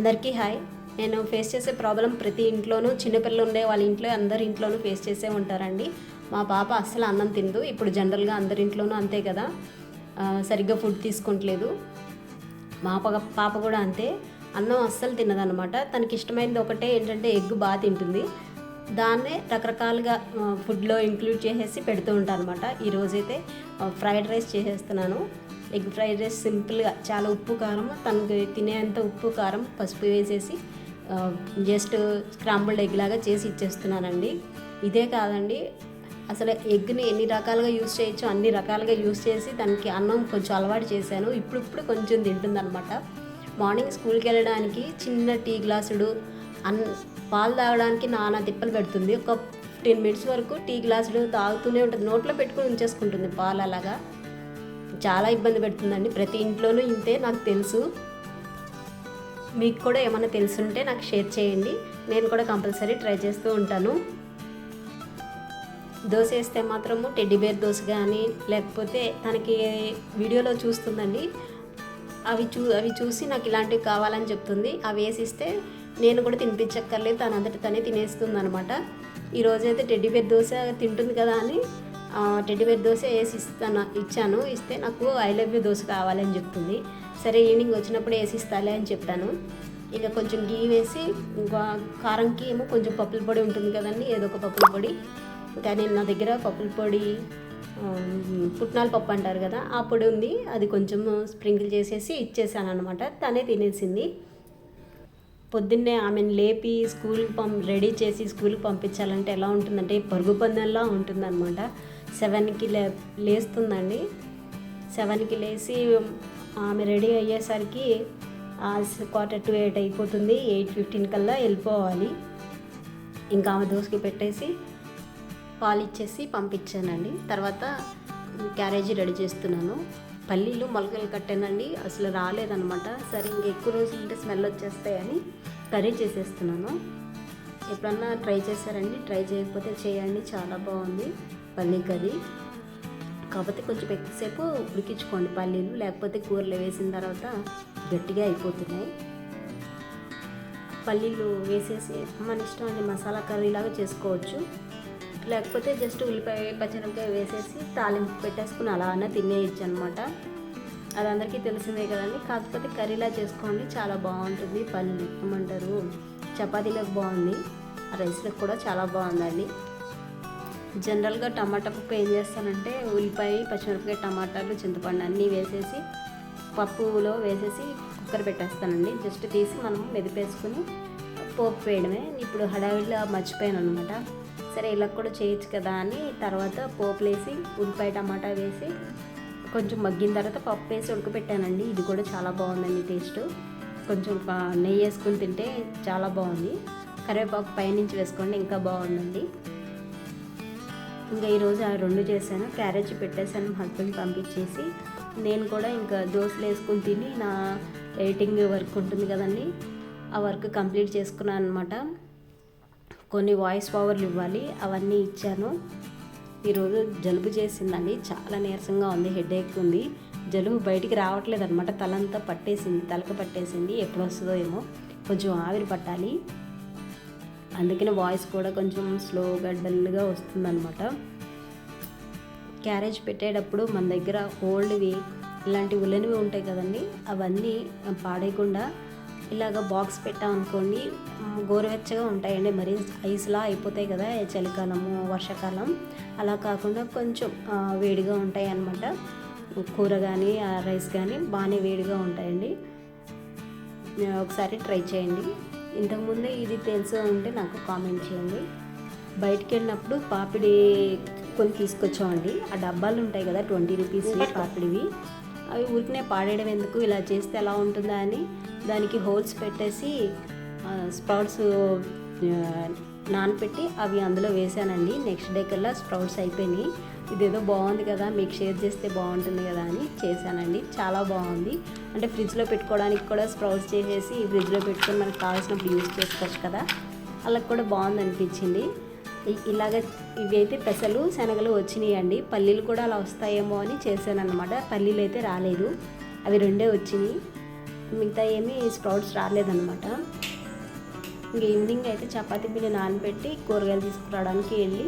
అందరికీ హాయ్. నేను ఫేస్ చేసే ప్రాబ్లం ప్రతి ఇంట్లోనూ చిన్నపిల్లలు ఉండే వాళ్ళ ఇంట్లో అందరి ఇంట్లోనూ ఫేస్ చేసే ఉంటారండి. మా పాప అస్సలు అన్నం తిందు ఇప్పుడు జనరల్గా అందరి ఇంట్లోనూ అంతే కదా. సరిగ్గా ఫుడ్ తీసుకుంటలేదు మా పాప పాప కూడా అంతే. అన్నం అస్సలు తినదనమాట తనకి ఇష్టమైనది ఒకటే ఏంటంటే ఎగ్ బాగా తింటుంది. దాన్నే రకరకాలుగా ఫుడ్లో ఇంక్లూడ్ చేసేసి పెడుతూ ఉంటాను అనమాట ఈరోజైతే ఫ్రైడ్ రైస్ చేసేస్తున్నాను. ఎగ్ ఫ్రైడ్ రైస్ సింపుల్గా చాలా ఉప్పు కారం తనకి తినేంత ఉప్పు కారం పసుపు వేసేసి జస్ట్ స్క్రాంబుల్డ్ ఎగ్ లాగా చేసి ఇచ్చేస్తున్నానండి ఇదే కాదండి అసలు ఎగ్ని ఎన్ని రకాలుగా యూస్ చేయొచ్చు అన్ని రకాలుగా యూస్ చేసి దానికి అన్నం కొంచెం అలవాటు చేశాను. ఇప్పుడిప్పుడు కొంచెం తింటుందనమాట మార్నింగ్ స్కూల్కి వెళ్ళడానికి చిన్న టీ గ్లాసుడు అన్ పాలు తాగడానికి నానా తిప్పలు పెడుతుంది. ఒక ఫిఫ్టీన్ మినిట్స్ వరకు టీ గ్లాసుడు తాగుతూనే ఉంటుంది. నోట్లో పెట్టుకుని ఉంచేసుకుంటుంది పాలు అలాగా చాలా ఇబ్బంది పెడుతుందండి. ప్రతి ఇంట్లోనూ ఇంతే నాకు తెలుసు. మీకు కూడా ఏమైనా తెలుసుంటే నాకు షేర్ చేయండి. నేను కూడా కంపల్సరీ ట్రై చేస్తూ ఉంటాను. దోశ వేస్తే మాత్రము టెడ్డీబేర్ దోశ కానీ లేకపోతే తనకి వీడియోలో చూస్తుందండి. అవి చూ అవి చూసి నాకు ఇలాంటివి కావాలని చెప్తుంది. అవి వేసిస్తే నేను కూడా తినిపించక్కర్లేదు. తన అంతటి తనే తినేస్తుంది అనమాట ఈరోజైతే టెడ్డీబేర్ దోశ తింటుంది కదా అని టెడ్డీవేర్ దోశ వేసి ఇస్తాను ఇచ్చాను. ఇస్తే నాకు ఐ లవ్ యూ దోశ కావాలని చెప్తుంది. సరే ఈవినింగ్ వచ్చినప్పుడు వేసి ఇస్తాలే అని చెప్పాను. ఇక కొంచెం గీ వేసి ఇంకా కారంకి ఏమో కొంచెం పప్పుల పొడి ఉంటుంది కదండి ఏదో ఒక పప్పుల పొడి. ఇంకా నేను నా దగ్గర పప్పుల పొడి పుట్నాల పప్పు అంటారు కదా ఆ పొడి ఉంది. అది కొంచెం స్ప్రింకిల్ చేసేసి ఇచ్చేసాను అనమాట తనే తినేసింది. పొద్దున్నే ఆమెను లేపి స్కూల్కి పం రెడీ చేసి స్కూల్కి పంపించాలంటే ఎలా ఉంటుందంటే పరుగు పందెంలా ఉంటుందన్నమాట. సెవెన్కి లే లేస్తుందండి. సెవెన్కి లేచి ఆమె రెడీ అయ్యేసరికి క్వార్టర్ టు ఎయిట్ అయిపోతుంది. ఎయిట్ ఫిఫ్టీన్ కల్లా వెళ్ళిపోవాలి. ఇంకా ఆమె దోసుకి పెట్టేసి పాలు ఇచ్చేసి పంపించానండి. తర్వాత క్యారేజీ రెడీ చేస్తున్నాను. పల్లీలు మొలకలు కట్టానండి. అసలు రాలేదనమాట సరే ఇంక ఎక్కువ రోజులు ఉంటే స్మెల్ వచ్చేస్తాయని కర్రీ చేసేస్తున్నాను. ఎప్పుడన్నా ట్రై చేశారండి? ట్రై చేయకపోతే చేయండి. చాలా బాగుంది. పల్లీ కర్రీ. కాకపోతే కొంచెం ఎక్కువసేపు ఉడికించుకోండి పల్లీలు లేకపోతే కూరలు వేసిన తర్వాత గట్టిగా అయిపోతున్నాయి. పల్లీలు వేసేసి మన ఇష్టం అండి మసాలా కర్రీలాగా చేసుకోవచ్చు. లేకపోతే జస్ట్ ఉల్లిపాయ పచ్చిమిరపకాయ వేసేసి తాలింపు పెట్టేసుకుని అలా అన్న తినేయచ్చు అనమాట అది అందరికీ తెలిసిందే కదండి. కాకపోతే కర్రీలా చేసుకోండి చాలా బాగుంటుంది. పల్లి ఏమంటారు? చపాతీలకు బాగుంది. రైస్లకు కూడా చాలా బాగుందండి. జనరల్గా టమాటా పప్పు ఏం చేస్తానంటే ఉల్లిపాయ పచ్చిమిరపకాయ టమాటాలు చింతపండు అన్నీ వేసేసి పప్పులో వేసేసి కుక్కర్ పెట్టేస్తానండి. జస్ట్ తీసి మనం మెదిపేసుకుని పోపు వేయడమే. ఇప్పుడు హడావిడిలో మర్చిపోయాను అనమాట సరే ఇలా కూడా చేయొచ్చు కదా అని తర్వాత పోపులు వేసి ఉల్లిపాయ టమాటా వేసి కొంచెం మగ్గిన తర్వాత పప్పు వేసి ఉడకపెట్టానండి ఇది కూడా చాలా బాగుందండి టేస్ట్. కొంచెం నెయ్యి వేసుకుని తింటే చాలా బాగుంది. కరివేపాకు పైనుంచి వేసుకోండి ఇంకా బాగుందండి. ఇంకా ఈరోజు ఆ రెండు చేశాను. క్యారేజ్ పెట్టేశాను మా హస్బెండ్ పంపించేసి. నేను కూడా ఇంకా దోశలు వేసుకుని తిని నా ఎడిటింగ్ వర్క్ ఉంటుంది కదండి ఆ వర్క్ కంప్లీట్ చేసుకున్నాను అనమాట కొన్ని వాయిస్ పవర్లు ఇవ్వాలి అవన్నీ ఇచ్చాను. ఈరోజు జలుబు చేసిందండి చాలా నీరసంగా ఉంది హెడేక్ ఉంది. జలుబు బయటికి రావట్లేదు అనమాట తలంతా పట్టేసింది తలక పట్టేసింది ఎప్పుడు వస్తుందో ఏమో. కొంచెం ఆవిరి పట్టాలి. అందుకనే వాయిస్ కూడా కొంచెం స్లోగా డల్గా వస్తుందన్నమాట. క్యారేజ్ పెట్టేటప్పుడు మన దగ్గర ఓల్డ్వి ఇలాంటి ఉలెనివి ఉంటాయి కదండి అవన్నీ పాడేయకుండా ఇలాగ బాక్స్ పెట్టామనుకోండి గోరువెచ్చగా ఉంటాయండి. మరి ఐస్లా అయిపోతాయి కదా చలికాలము వర్షాకాలం. అలా కాకుండా కొంచెం వేడిగా ఉంటాయి అన్నమాట కూర కానీ రైస్ కానీ బాగానే వేడిగా ఉంటాయండి. ఒకసారి ట్రై చేయండి. ఇంతకుముందే ఇది తెలుసు ఉంటే నాకు కామెంట్ చేయండి. బయటికి వెళ్ళినప్పుడు పాపిడి కొన్ని తీసుకొచ్చామండి. ఆ డబ్బాలు ఉంటాయి కదా ట్వంటీ రూపీస్ పాపిడివి. అవి ఊరికనే పాడేయడం ఎందుకు? ఇలా చేస్తే ఎలా ఉంటుందా అని దానికి హోల్స్ పెట్టేసి స్ప్రౌట్స్ నానపెట్టి అవి అందులో వేసానండి నెక్స్ట్ డే కల్లా స్ప్రౌట్స్ అయిపోయినాయి. ఇదేదో బాగుంది కదా మీకు షేర్ చేస్తే బాగుంటుంది కదా అని చేశానండి. చాలా బాగుంది. అంటే ఫ్రిడ్జ్లో పెట్టుకోవడానికి కూడా స్ప్రౌట్స్ చేసేసి ఫ్రిడ్జ్లో పెట్టుకొని మనకు కావాల్సినప్పుడు యూజ్ చేసుకోవచ్చు కదా. అలా కూడా బాగుంది అనిపించింది. ఇలాగ ఇవి అయితే పెసలు శనగలు వచ్చినాయి అండి పల్లీలు కూడా అలా వస్తాయేమో అని చేశాను అనమాట పల్లీలు అయితే రాలేదు. అవి రెండే వచ్చినాయి. మిగతా ఏమీ స్ప్రౌట్స్ రాలేదన్నమాట. ఇంక ఈవినింగ్ అయితే చపాతీ పిండి నానబెట్టి కూరగాయలు తీసుకురావడానికి వెళ్ళి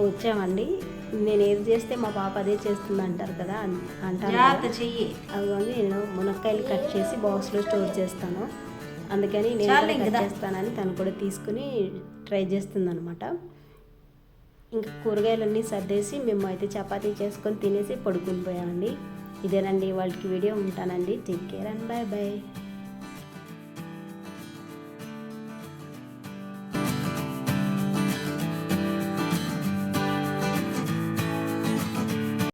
వచ్చామండి. నేను ఏది చేస్తే మా పాప అదే చేస్తుంది అంటారు కదా. అంటారు. చెయ్యి. అదిగోండి నేను మునక్కాయలు కట్ చేసి బాక్స్లో స్టోర్ చేస్తాను. అందుకని నేను కట్. చేస్తానని తను కూడా తీసుకుని ట్రై చేస్తుంది అనమాట ఇంకా కూరగాయలన్నీ సర్దేసి మేము అయితే చపాతీ చేసుకొని తినేసి పడుకుని పోయామండి. ఇదేనండి వాళ్ళకి వీడియో. ఉంటానండి. Take care and bye bye